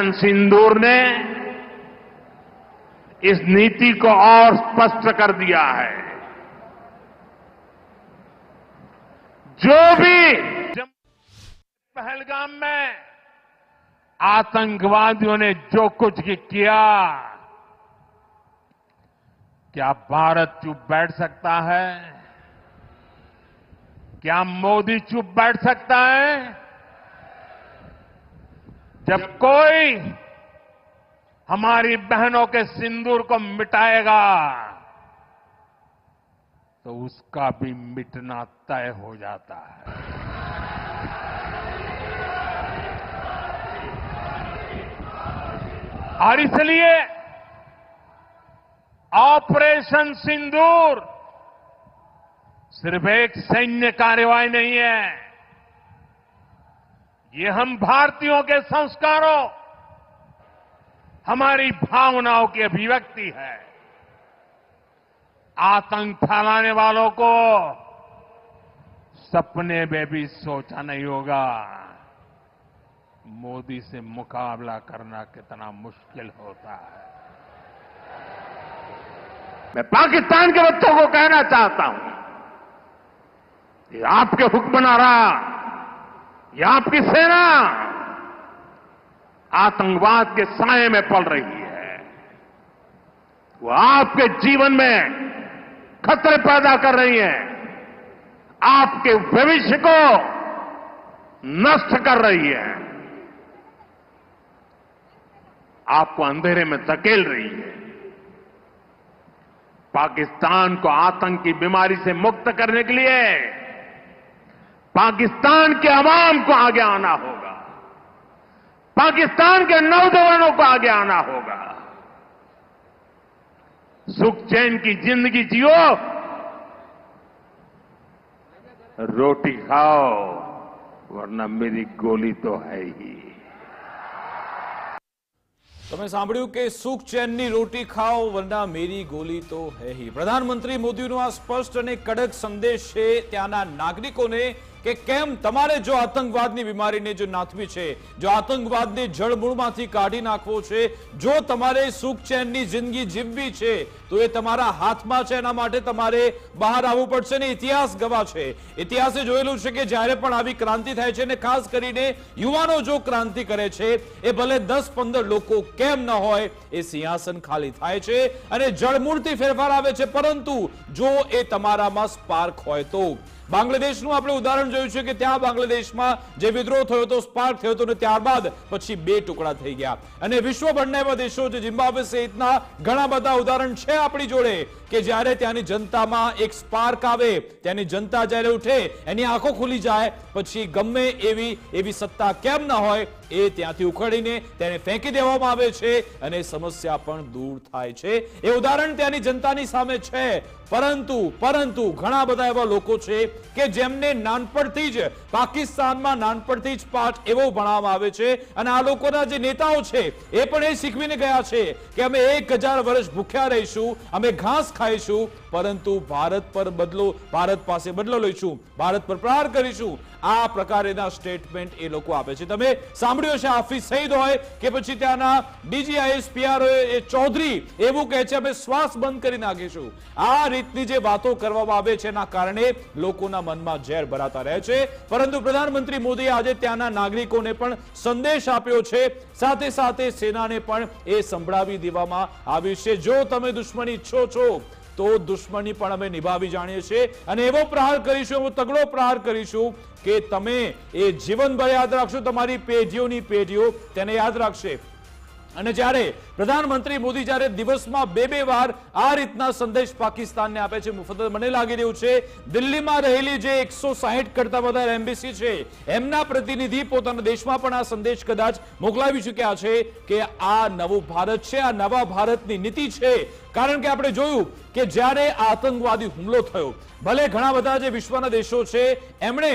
सिंदूर ने इस नीति को और स्पष्ट कर दिया है। जो भी पहलगाम में आतंकवादियों ने जो कुछ किया, क्या भारत चुप बैठ सकता है? क्या मोदी चुप बैठ सकता है? जब कोई हमारी बहनों के सिंदूर को मिटाएगा तो उसका भी मिटना तय हो जाता है। और इसलिए ऑपरेशन सिंदूर सिर्फ़ एक सैन्य कार्यवाही नहीं है। ये हम भारतीयों के संस्कारों, हमारी भावनाओं की अभिव्यक्ति है। आतंक फैलाने वालों को सपने में भी सोचा नहीं होगा। मोदी से मुकाबला करना कितना मुश्किल होता है। मैं पाकिस्तान के बच्चों को कहना चाहता हूँ, ये आपके हुक्म हुक्मनारा ये आपकी सेना आतंकवाद के साए में पल रही है। वो आपके जीवन में खतरे पैदा कर रही है। आपके भविष्य को नष्ट कर रही है। आपको अंधेरे में धकेल रही है। पाकिस्तान को आतंक की बीमारी से मुक्त करने के लिए पाकिस्तान के अवाम को आगे आना होगा पाकिस्तान के नौजवानों को आगे आना होगा सुख चैन की जिंदगी जियो रोटी खाओ वरना मेरी गोली तो है ही તમે સાંભળ્યું કે સુખ ચેનની રોટી ખાઓ વરના મેરી ગોલી તો હે હી પ્રધાનમંત્રી મોદીનો આ સ્પષ્ટ અને કડક સંદેશ છે ત્યાંના નાગરિકોને કે કેમ તમારે જો આતંકવાદની બીમારીને જો નાથવી છે, જો આતંકવાદને જળમૂળમાંથી કાઢી નાખવો છે, જો તમારે સુખ ચેનની જિંદગી જીવવી છે, તો એ તમારા હાથમાં છે, એના માટે તમારે બહાર આવવું પડશે ને ઇતિહાસ ગવા છે. ઇતિહાસે જોયેલું છે કે જ્યારે પણ આવી ક્રાંતિ થાય છે ને ખાસ કરીને યુવાનો જો ક્રાંતિ કરે છે, એ ભલે દસ પંદર લોકો કેમ ન હોય, એ સિંહાસન ખાલી થાય છે અને જળમૂળથી ફેરફાર આવે છે, પરંતુ જો એ તમારામાં સ્પાર્ક હોય તો બાંગ્લાદેશનું આપણે ઉદાહરણ જોયું છે કે ત્યાં બાંગ્લાદેશમાં જે વિદ્રોહ થયો હતો, સ્પાર્ક થયો હતો અને ત્યારબાદ પછી બે ટુકડા થઈ ગયા. અને વિશ્વભરના એવા દેશો છે જિમ્બાબ્વે સહિતના ઘણા બધા ઉદાહરણ છે આપણી જોડે, કે જ્યારે ત્યાંની જનતામાં એક સ્પાર્ક આવે, ત્યાંની જનતા જ્યારે ઉઠે, એની આંખો ખુલી જાય, પછી ગમે એવી એવી સત્તા કેમ ન હોય એ ત્યાંથી ઉખડીને તેને ફેંકી દેવામાં આવે છે અને સમસ્યા પણ દૂર થાય છે. એ ઉદાહરણ ત્યાંની જનતાની સામે છે. પરંતુ પરંતુ ઘણા બધા એવા લોકો છે કે જેમને નાનપણથી જ, પાકિસ્તાનમાં નાનપણથી જ પાઠ એવો ભણાવવામાં આવે છે અને આ લોકોના જે નેતાઓ છે એ પણ એ શીખવીને ગયા છે કે અમે એક વર્ષ ભૂખ્યા રહીશું, અમે ઘાસ ખાઈશું, પરંતુ ભારત પર બદલો, ભારત પાસે બદલો લઈશું, ભારત પર પ્રહાર કરીશું આ પ્રકારેના સ્ટેટમેન્ટ એ લોકો આપે છે. તમે સાંભળ્યો છે હાફિઝ સઈદ હોય કે પછી ત્યાંના ડીજીઆઈએસ પીઆર એ ચૌધરી એવું કહે છે, અમે શ્વાસ બંધ કરી નાખીશું. આ રીતની જે વાતો કરવામાં આવે છે, એના કારણે લોકોના મનમાં ઝેર ભરાતા રહે છે. પરંતુ પ્રધાનમંત્રી મોદીએ આજે ત્યાંના નાગરિકોને પણ સંદેશ આપ્યો છે. સાથે સાથે સેનાને પણ એ સંભળાવી દેવામાં આવી છે. જો તમે દુશ્મની ઈચ્છો છો તો દુશ્મની પણ અમે નિભાવી જાણીએ છીએ. અને એવો પ્રહાર કરીશું, એવો તગડો પ્રહાર કરીશું કે તમે એ જીવનભર યાદ રાખશો, તમારી પેઢીઓની પેઢીઓ તેને યાદ રાખશે. અને જ્યારે પ્રધાનમંત્રી મોદી જ્યારે દિવસમાં બે બે વાર આ રીતના સંદેશ પાકિસ્તાનને આપે છે મુફત મને લાગી રહ્યું છે, દિલ્હીમાં રહેલી જે એકસો કરતા વધારે એમ્બેસી છે, એમના પ્રતિનિધિ પોતાના દેશમાં પણ આ સંદેશ કદાચ મોકલાવી ચૂક્યા છે કે આ નવું ભારત છે, આ નવા ભારતની નીતિ છે. કારણ કે આપણે જોયું કે જ્યારે આતંકવાદી હુમલો થયો, ભલે ઘણા બધા જે વિશ્વના દેશો છે, એમણે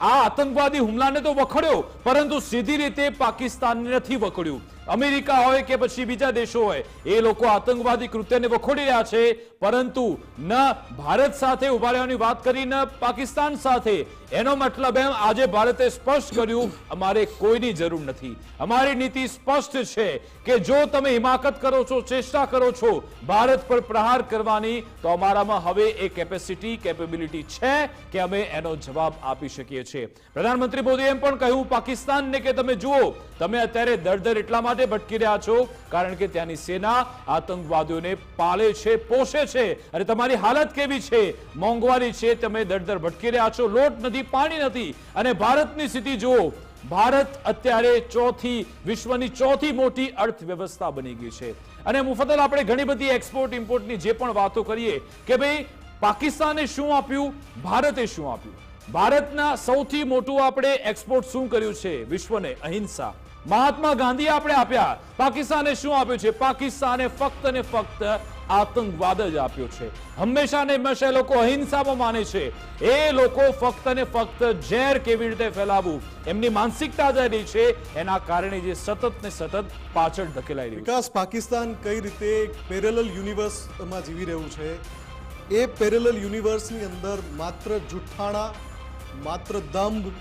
આ આતંકવાદી હુમલાને તો વખડ્યો, પરંતુ સીધી રીતે પાકિસ્તાનને નથી વખડ્યું. અમેરિકા હોય કે પછી બીજા દેશો હોય, એ લોકો આતંકવાદી કૃત્યને વખોડી રહ્યા છે. પરંતુ ન ભારત સાથે ઊભા રહેવાની વાત કરી, ન પાકિસ્તાન સાથે. એનો મતલબ એમ, આજે ભારતે સ્પષ્ટ કર્યું, અમારે કોઈની જરૂર નથી. અમારી નીતિ સ્પષ્ટ છે કે જો તમે હિમાકત કરો છો, ચેષ્ટા કરો છો, ભારત પર પ્રહાર કરવાની, તો અમારામાં હવે એ કેપેસિટી કેપેબિલિટી છે કે અમે એનો જવાબ આપી શકીએ છીએ. પ્રધાનમંત્રી મોદીએ એમ પણ કહ્યું, પાકિસ્તાનને કે તમે જુઓ, તમે અત્યારે દર દર એટલા માટે ભટકી રહ્યા છો, કારણ કે ત્યાંની સેના આતંકવાદીઓને પાલે છે, પોષે છે. અને તમારી હાલત કેવી છે? મોંઘવારી છે, તમે દર દર ભટકી રહ્યા છો. લોટ નથી, પાણી નથી. અને ભારતની સ્થિતિ જુઓ. ભારત અત્યારે ચોથી, વિશ્વની ચોથી મોટી અર્થવ્યવસ્થા બની ગઈ છે. અને મુફતલ આપણે ઘણી બધી એક્સપોર્ટ ઇમ્પોર્ટની જે પણ વાતો કરીએ કે ભાઈ, પાકિસ્તાને શું આપ્યું? ભારતે શું આપ્યું? ભારતના સૌથી મોટું આપણે એક્સપોર્ટ શું કર્યું છે? વિશ્વને, અહિંસા. મહાત્મા ગાંધી આપણે આપ્યા. પાકિસ્તાને શું આપ્યું છે? પાકિસ્તાને ફક્ત ને ફક્ત આતંકવાદ જ આપ્યો છે. હંમેશા ને હંમેશા લોકો અહિંસામાં માને છે. એ લોકો ફક્ત ને ફક્ત ઝેર કેવી રીતે ફેલાવવું? એમની માનસિકતા જે રહી છે. એના કારણે જે સતત ને સતત પાછળ ધકેલાઈ રહ્યું વિકાસ પાકિસ્તાન કઈ રીતે પેરેલલ યુનિવર્સમાં જીવી રહ્યું છે? એ પેરેલલ યુનિવર્સની અંદર માત્ર જુઠ્ઠાણા, માત્ર દંભ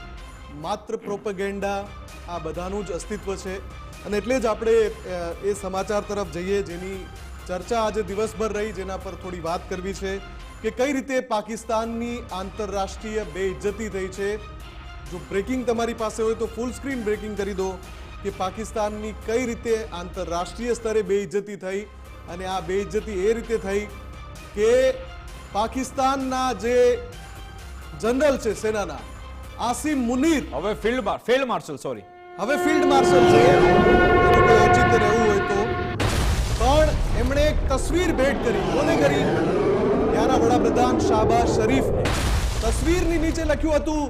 માત્ર પ્રોપગેન્ડા આ બધાનું જ અસ્તિત્વ છે. અને એટલે જ આપણે એ સમાચાર તરફ જઈએ જેની ચર્ચા આજે દિવસભર રહી, જેના પર થોડી વાત કરવી છે કે કઈ રીતે પાકિસ્તાનની આંતરરાષ્ટ્રીય બેઇજ્જતી થઈ છે. જો બ્રેકિંગ તમારી પાસે હોય તો ફૂલ સ્ક્રીન બ્રેકિંગ કરી દો કે પાકિસ્તાનની કઈ રીતે આંતરરાષ્ટ્રીય સ્તરે બેઇજ્જતી થઈ અને આ બેઇજ્જતી એ રીતે થઈ કે પાકિસ્તાનના જે જનરલ છે, સેનાના આસિમ મુનીર. હવે ફિલ્ડ ફિલ્ડ માર્શલ સોરી હવે ફિલ્ડ માર્શલ છે કોઈ રહેવું હોય તો. પણ એમણે એક તસવીર ભેટ કરી. કોને કરી? ત્યાંના વડાપ્રધાન શાહબાઝ શરીફને. તસવીરની નીચે લખ્યું હતું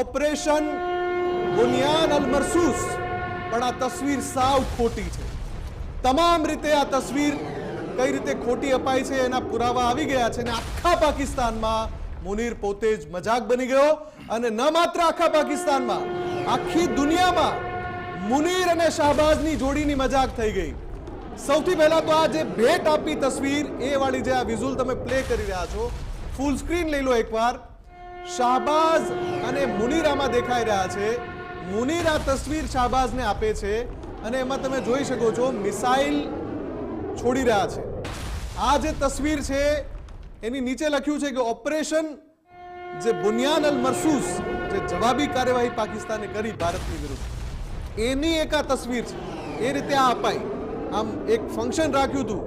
ઓપરેશન બુનિયાન અલ મરસૂસ. પણ આ તસવીર સાવ ખોટી છે. તમામ રીતે આ તસવીર કઈ રીતે ખોટી અપાઈ છે એના પુરાવા આવી ગયા છે અને આખા પાકિસ્તાનમાં મુનીર પોતે જ મજાક બની ગયો અને ન માત્ર આખા પાકિસ્તાનમાં, આખી દુનિયામાં મુનીર અને શાહબાઝની જોડીની મજાક થઈ ગઈ. સૌથી પહેલા તો આ જે ભેટ આપી તસવીર, એ વાળી જે આ વિઝ્યુઅલ તમે પ્લે કરી રહ્યા છો ફૂલ સ્ક્રીન લઈ લો એકવાર. શાહબાઝ અને મુનીર આમાં દેખાઈ રહ્યા છે. મુનીર આ તસવીર શાહબાઝને આપે છે અને એમાં તમે જોઈ શકો છો, મિસાઇલ છોડી રહ્યા છે. આ જે તસવીર છે એની નીચે લખ્યું છે કે ઓપરેશન જે બુનિયાન અલ મરસૂસ જે જવાબી કાર્યવાહી પાકિસ્તાને કરી ભારતની વિરુદ્ધ, એની એક આ તસવીર છે. એ રીતે આ અપાઈ. આમ એક ફંક્શન રાખ્યું હતું,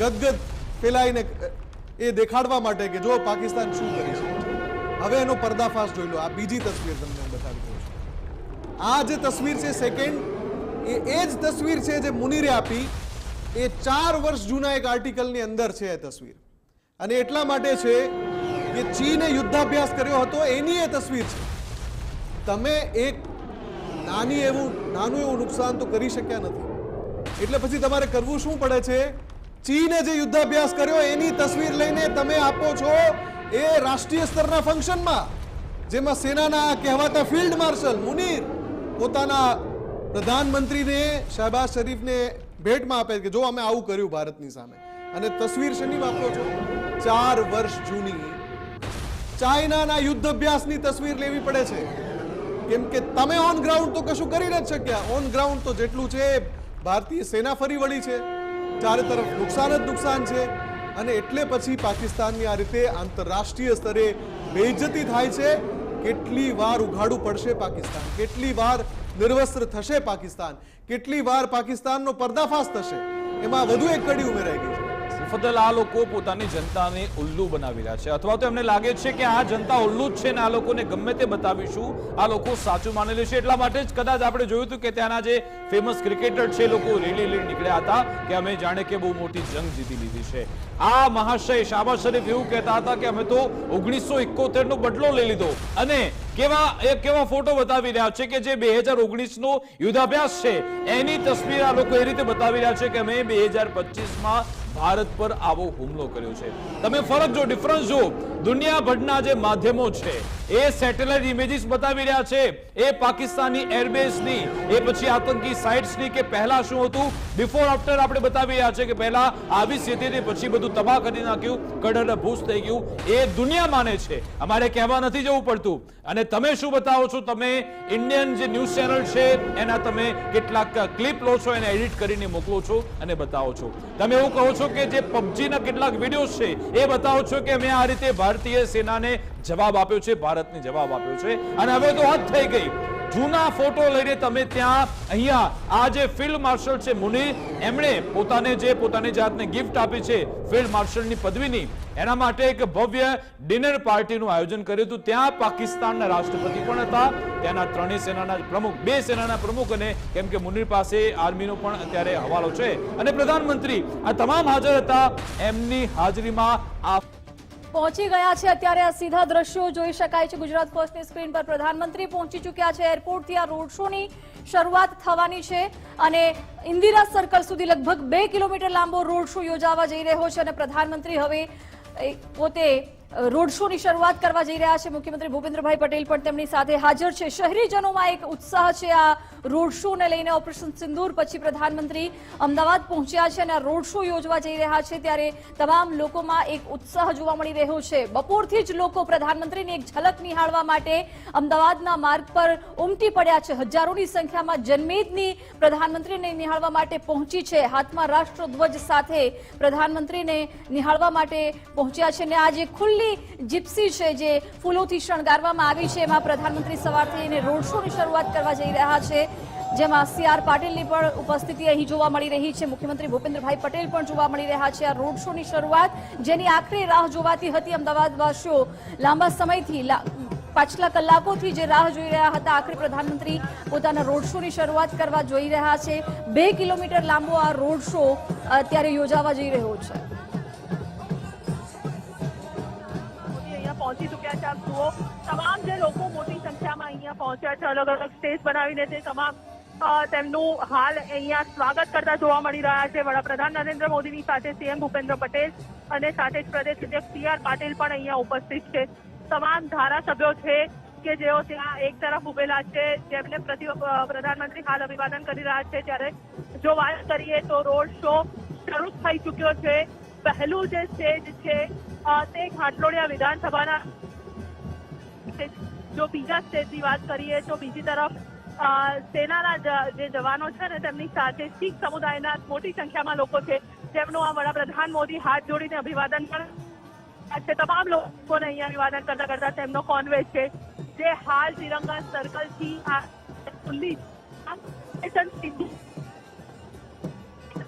ગદગદ ફેલાઈને એ દેખાડવા માટે કે જો પાકિસ્તાન શું કરી છે. હવે એનો પર્દાફાશ જોઈ લો, આ બીજી તસવીર તમને હું બતાવી દઉં છું. આ જે તસવીર છે સેકન્ડ એ એ જ તસવીર છે જે મુનિરે આપી. એ ચાર વર્ષ જૂના એક આર્ટિકલની અંદર છે એ તસવીર. અને એટલા માટે છે કે ચીને યુદ્ધાભ્યાસ કર્યો હતો, એની એ તસવીર છે. તમે એક નાની એવું, નાનું એવું નુકસાન તો કરી શક્યા નથી. એટલે પછી તમારે કરવું શું પડે છે? ચીને જે યુદ્ધાભ્યાસ કર્યો, એની તસવીર લઈને તમે આપો છો એ રાષ્ટ્રીય સ્તરના ફંક્શનમાં, જેમાં સેનાના કહેવાતા ફિલ્ડ માર્શલ મુનીર પોતાના પ્રધાનમંત્રીને શહેબાઝ શરીફને ભેટમાં આપે કે જો અમે આવું કર્યું ભારતની સામે. અને તસવીર શેની વાપરો છો? ચાર વર્ષ જૂની ચાઇનાના યુદ્ધ અભ્યાસની તસવીર લેવી પડે છે. કેમ કે તમે ઓન ગ્રાઉન્ડ તો કશું કરી નથી શક્યા. ઓન ગ્રાઉન્ડ તો જેટલું છે, ભારતીય સેના ફરી વળી છે. ચારે તરફ નુકસાન જ નુકસાન છે. અને એટલે પછી પાકિસ્તાનની આ રીતે આંતરરાષ્ટ્રીય સ્તરે બેઇજ્જતી થાય છે. કેટલી વાર ઉઘાડું પડશે પાકિસ્તાન? કેટલી વાર નિર્વસ્ત્ર થશે પાકિસ્તાન? કેટલી વાર પાકિસ્તાનનો પર્દાફાશ થશે? એમાં વધુ એક કડી ઉમેરાઈ ગઈ છે આ લોકો પોતાની જનતાને ઉલ્લુ બનાવી રહ્યા છે. અથવા તો એમને લાગે છે કે આ જનતા ઉલ્લુ જ છે ને આ લોકોને ગમે તે બતાવીશું. આ લોકો સાચું માની લેશે. એટલા માટે જ કદાચ આપણે જોયું હતું કે ત્યાંના જે ફેમસ ક્રિકેટર છે લોકો રેલી લઈ નીકળ્યા હતા કે અમે જાણે કે બહુ મોટી જંગ જીતી લીધી છે. આ મહાશય શાબાઝ શરીફ એવું કહેતા હતા કે અમે તો ઓગણીસો ઇકોતેર નો બદલો લઈ લીધો. અને કેવા, એક કેવા ફોટો બતાવી રહ્યા છે કે જે બે હજાર ઓગણીસ નો યુદ્ધાભ્યાસ છે. એની તસવીર આ લોકો એ રીતે બતાવી રહ્યા છે કે અમે બે હજાર પચીસમાં ભારત પર આવો હુમલો કર્યો છે. તમે ફરક જો ડિફરન્સ જો દુનિયાભરના જે માધ્યમો છે, એ સેટેલાઇટ ઇમેજીસ બતાવી રહ્યા છે, એ પાકિસ્તાની એરબેઝની એ પછી આતંકી સાઇટ્સની કે પહેલા શું હતું? બિફોર આફ્ટર આપણે બતાવી રહ્યા છે કે પહેલા આવી સ્થિતિ પછી બધું તબાહ કરી નાખ્યું કડર ભૂસ થઈ ગયું. એ દુનિયા માને છે. અમારે કહેવા નથી જવું પડતું. અને તમે શું બતાવો છો? તમે ઇન્ડિયન જે ન્યૂઝ ચેનલ છે, એના તમે કેટલાક ક્લિપ લો છો, એને એડિટ કરીને મોકલો છો અને બતાવો છો. તમે એવું કહો છો કે જે પબજીના કેટલાક વીડિયો છે, એ બતાવો છો કે મેં આ રીતે ભારતીય સેનાને જવાબ આપ્યો છે, ભારતને જવાબ આપ્યો છે. અને હવે તો હદ થઈ ગઈ. જૂના ફોટો લઈને તમે ત્યાં અહીંયા આ જે ફિલ્ડ માર્શલ છે મુનિ, એમણે પોતાને જે પોતાની જાતને ગિફ્ટ આપી છે ફિલ્ડ માર્શલની પદવીની, એના માટે એક ભવ્ય ડિનર પાર્ટીનું આયોજન કર્યું હતું. ત્યાં પાકિસ્તાનના રાષ્ટ્રપતિ પણ હતા, ત્યાંના ત્રણેય સેનાના પ્રમુખ, બે સેનાના પ્રમુખ અને કેમ કે મુનિર પાસે આર્મીનો પણ અત્યારે હવાલો છે. અને પ્રધાનમંત્રી આ તમામ હાજર હતા, એમની હાજરીમાં આ પહોંચી ગયા છે. અત્યારે આ સીધા દ્રશ્યો જોઈ શકાય છે. ગુજરાત ફર્સ્ટની સ્ક્રીન પર પ્રધાનમંત્રી પહોંચી ચૂક્યા છે. એરપોર્ટથી આ રોડ શોની શરૂઆત થવાની છે અને ઇન્દિરા સર્કલ સુધી લગભગ બે કિલોમીટર લાંબો રોડ શો યોજાવા જઈ રહ્યો છે અને પ્રધાનમંત્રી હવે પોતે રોડ શોની શરૂઆત કરવા જઈ રહ્યા છે મુખ્યમંત્રી ભૂપેન્દ્રભાઈ પટેલ પણ તેમની સાથે હાજર છે. શહેરીજનોમાં એક ઉત્સાહ છે આ રોડ શોને લઈને ઓપરેશન સિંદૂર પછી પ્રધાનમંત્રી અમદાવાદ પહોંચ્યા છે અને આ રોડ શો યોજવા જઈ રહ્યા છે ત્યારે તમામ લોકોમાં એક ઉત્સાહ જોવા મળી રહ્યો છે. બપોરથી જ લોકો પ્રધાનમંત્રીની એક ઝલક નિહાળવા માટે અમદાવાદના માર્ગ પર ઉમટી પડ્યા છે. હજારોની સંખ્યામાં જનમેદની પ્રધાનમંત્રીને નિહાળવા માટે પહોંચી છે. હાથમાં રાષ્ટ્રધ્વજ સાથે પ્રધાનમંત્રીને નિહાળવા માટે પહોંચ્યા છે અને આજે જે ખુલ્લી જીપ્સી છે જે ફૂલોથી શણગારવામાં આવી છે? એમાં પ્રધાનમંત્રી સવારથી રોડ શોની શરૂઆત કરવા જઈ રહ્યા છે. જેમાં સી આર પાટીલની પણ ઉપસ્થિતિ અહીં જોવા મળી રહી છે. મુખ્યમંત્રી ભૂપેન્દ્રભાઈ પટેલ પણ જોવા મળી રહ્યા છે આ રોડ શોની શરૂઆત, જેની આખરી રાહ જોવાતી હતી અમદાવાદવાસીઓ. લાંબા સમયથી પાછલા કલાકોથી જે રાહ જોઈ રહ્યા હતા, આખરે પ્રધાનમંત્રી પોતાના રોડ શોની શરૂઆત કરવા જોઈ રહ્યા છે. બે કિલોમીટર લાંબો આ રોડ શો અત્યારે યોજાવા જઈ રહ્યો છે. પહોંચી ચૂક્યા છે આપ જુઓ. તમામ જે લોકો મોટી સંખ્યામાં અહીંયા પહોંચ્યા છે, અલગ અલગ સ્ટેજ બનાવીને તે તમામ તેમનું હાલ અહીંયા સ્વાગત કરતા જોવા મળી રહ્યા છે. વડાપ્રધાન નરેન્દ્ર મોદીની સાથે સીએમ ભૂપેન્દ્ર પટેલ અને સાથે જ પ્રદેશ અધ્યક્ષ સી આર પાટીલ પણ અહીંયા ઉપસ્થિત છે. તમામ ધારાસભ્યો છે કે જેઓ ત્યાં એક તરફ ઉભેલા છે, જેમને પ્રધાનમંત્રી હાલ અભિવાદન કરી રહ્યા છે. ત્યારે જો વાત કરીએ તો રોડ શો શરૂ થઈ ચૂક્યો છે. પહેલું જે સ્ટેજ છે તે ઘાટલોડિયા વિધાનસભાના જો બીજા સ્ટેટની વાત કરીએ તો બીજી તરફ સેનાના જે જવાનો છે ને, તેમની સાથે શીખ સમુદાયના મોટી સંખ્યામાં લોકો છે. જેમનું આ વડાપ્રધાન મોદી હાથ જોડીને અભિવાદન પણ છે. તમામ લોકોને અહીંયા અભિવાદન કરતા કરતા તેમનો કોન્વે છે. જે હાલ તિરંગા સર્કલથી આ ખુલ્લી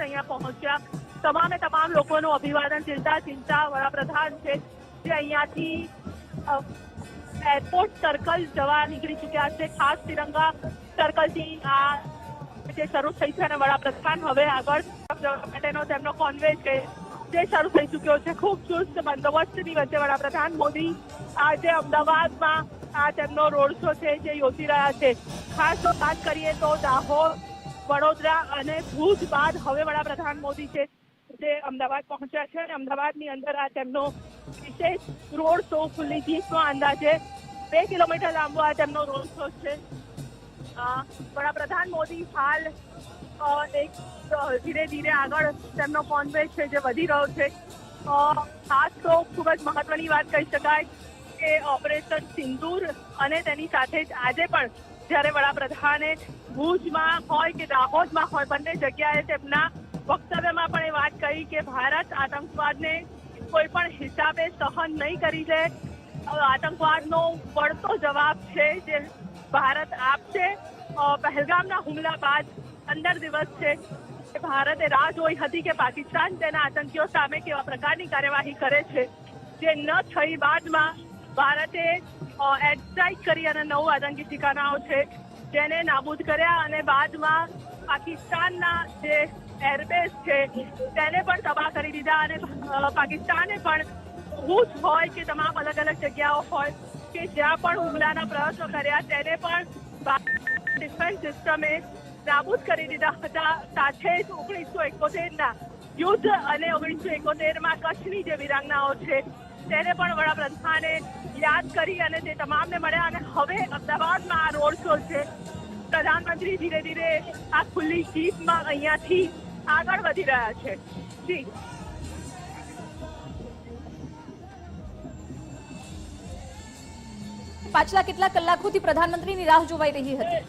અહીંયા પહોંચ્યા. તમામે તમામ લોકોનું અભિવાદન, ચિંતા ચિંતા, વડાપ્રધાન છે, જે અહીંયાથી એરપોર્ટ સર્કલ જવા નીકળી ચૂક્યા છે. ખાસ તિરંગા સર્કલથી આ જે શરૂ થઈ છે અને વડાપ્રધાન હવે આગળ જવા માટેનો તેમનો કોન્વે છે, જે શરૂ થઈ ચૂક્યો છે. ખૂબ ચુસ્ત બંદોબસ્તની વચ્ચે વડાપ્રધાન મોદી આજે અમદાવાદમાં આ તેમનો રોડ શો છે, જે યોજી રહ્યા છે. ખાસ વાત કરીએ તો દાહોદ વડોદરા અને ભુજ બાદ હવે વડાપ્રધાન મોદી છે, જે અમદાવાદ પહોંચ્યા છે અને અમદાવાદની અંદર આ તેમનો વિશેષ રોડ શો ખુલ્લી જીપનો અંદાજે બે કિલોમીટર લાંબો આ તેમનો રોડ શો છે. વડાપ્રધાન મોદી હાલ એક ધીરે ધીરે આગળ તેમનો કોન્વે છે, જે વધી રહ્યો છે. ખાસ તો ખૂબ જ મહત્વની વાત કહી શકાય કે ઓપરેશન સિંદૂર અને તેની સાથે જ આજે પણ જ્યારે વડાપ્રધાને ભુજમાં હોય કે દાહોદમાં હોય, બંને જગ્યાએ તેમના વક્તવ્યમાં પણ એ વાત કહી કે ભારત આતંકવાદને કોઈ પણ હિસાબે સહન નહીં કરી લે. આતંકવાદનો વળતો જવાબ છે જે ભારત આપશે. પહેલગામના હુમલા બાદ પંદર દિવસ છે ભારતે રાહ જોઈ હતી કે પાકિસ્તાન તેના આતંકીઓ સામે કેવા પ્રકારની કાર્યવાહી કરે છે. જે ન થઈ બાદમાં ભારતે એરસ્ટ્રાઇક કરી અને નવ આતંકી ઠિકાનાઓ છે, જેને નાબૂદ કર્યા અને બાદમાં પાકિસ્તાનના જે એરબેઝ છે, તેને પણ તબાહ કરી દીધા અને પાકિસ્તાને પણ ભૂજ હોય કે તમામ અલગ અલગ જગ્યાઓ હોય કે જ્યાં પણ હુમલાના પ્રયત્નો કર્યા, તેને પણ ડિફેન્સ સિસ્ટમે નાબૂદ કરી દીધા હતા. સાથે જ ઓગણીસો એકોતેરના યુદ્ધ અને ઓગણીસો એકોતેરમાં કચ્છની જે વિરાંગનાઓ છે તેને પણ વડાપ્રધાને યાદ કરી અને તે તમામને મળ્યા અને હવે અમદાવાદમાં આ રોડ શો છે. પ્રધાનમંત્રી ધીરે ધીરે આ ખુલ્લી જીપમાં અહીંયાથી આગળ વધી રહ્યા છે. જી. પાછલા કેટલા કલાકોથી પ્રધાનમંત્રીની રાહ જોવાઈ રહી હતી.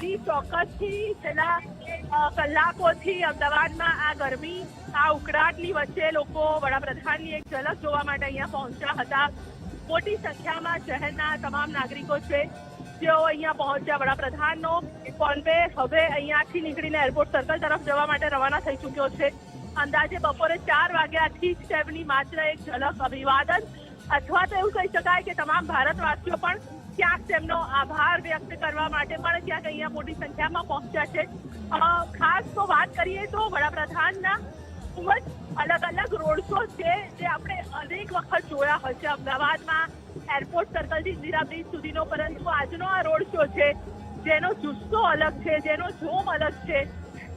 જી ચોક્કસથી. છેલ્લા અ, કલાકોથી અમદાવાદમાં આ ગરમી, આ ઉકળાટની વચ્ચે લોકો વડાપ્રધાનની એક ઝલક જોવા માટે અહીંયા પહોંચ્યા હતા. મોટી સંખ્યામાં શહેરના તમામ નાગરિકો છે, જેઓ અહીંયા પહોંચ્યા. વડાપ્રધાનનો કોન્વે હવે અહીંયાથી નીકળીને એરપોર્ટ સર્કલ તરફ જવા માટે રવાના થઈ ચૂક્યો છે. અંદાજે બપોરે ચાર વાગ્યાથી જ તેમની માત્ર એક ઝલક અભિવાદન, અથવા તો એવું કહી શકાય કે તમામ ભારતવાસીઓ પણ ક્યાંક તેમનો આભાર વ્યક્ત કરવા માટે પણ ક્યાંક અહીંયા મોટી સંખ્યામાં પહોંચ્યા છે. ખાસ તો વાત કરીએ તો વડાપ્રધાનના ખૂબ જ અલગ અલગ રોડ શો છે, જે આપણે અનેક વખત જોયા હશે અમદાવાદમાં, એરપોર્ટ સર્કલથી ઇન્દિરા બ્રિજ સુધીનો, પરંતુ આજનો આ રોડ શો છે, જેનો જુસ્સો અલગ છે, જેનો જોમ અલગ છે.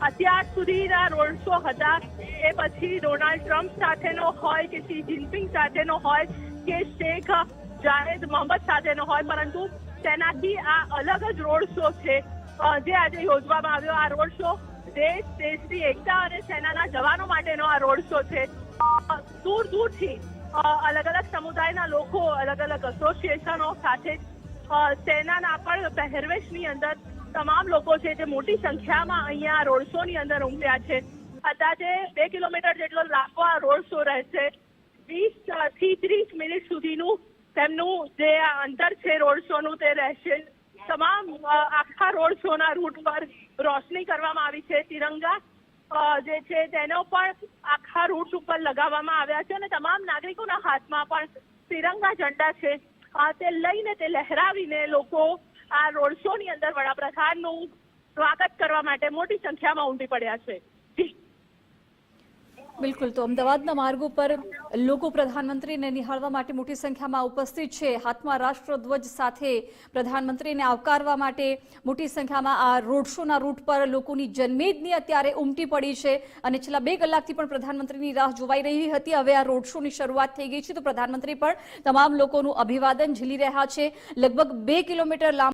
અત્યાર સુધીના રોડ શો હતા, એ પછી ડોનાલ્ડ ટ્રમ્પ સાથેનો હોય કે શી જિનપિંગ સાથેનો હોય, કે શેખ જાહેદ મોહમ્મદ સાથેનો હોય, પરંતુ તેનાથી આ અલગ જ રોડ શો છે. જે આજે યોજવામાં આવ્યો આ રોડ શો, દેશ, દેશની એકતા અને સેનાના જવાનો માટેનો આ રોડ શો છે. દૂર દૂરથી અલગ અલગ સમુદાયના લોકો, અલગ અલગ એસોસિએશનો સાથે સેનાના પણ પહેરવેશની અંદર તમામ લોકો છે જે મોટી સંખ્યામાં અહીંયા રોડ શો ની અંદર ઉમટ્યા છે. અંદાજે બે કિલોમીટર જેટલો લાંબો આ રોડ શો રહેશે. વીસથી ત્રીસ મિનિટ સુધીનું તેમનું જે અંતર છે રોડ શો નું તે રહેશે. તમામ આખા રોડ શો ના રૂટ પર રોશની કરવામાં આવી છે. તિરંગા જે છે તેનો પણ આખા રૂટ ઉપર લગાવવામાં આવ્યા છે અને તમામ નાગરિકોના હાથમાં પણ તિરંગા ઝંડા છે. તે લઈને તે લહેરાવીને લોકો આ રોડ શો ની અંદર વડાપ્રધાનનું સ્વાગત કરવા માટે મોટી સંખ્યામાં ઉમટી પડ્યા છે. બિલકુલ, તો અમદાવાદના માર્ગ ઉપર લોકો પ્રધાનમંત્રીને નિહાળવા માટે મોટી સંખ્યામાં ઉપસ્થિત છે. હાથમાં રાષ્ટ્રધ્વજ સાથે પ્રધાનમંત્રીને આવકારવા માટે મોટી સંખ્યામાં આ રોડ શોના રૂટ પર લોકોની જનમેદની અત્યારે ઉમટી પડી છે અને છેલ્લા બે કલાકથી પણ પ્રધાનમંત્રીની રાહ જોવાઈ રહી હતી. હવે આ રોડ શોની શરૂઆત થઈ ગઈ છે તો પ્રધાનમંત્રી પણ તમામ લોકોનું અભિવાદન ઝીલી રહ્યા છે. લગભગ બે કિલોમીટર લાંબો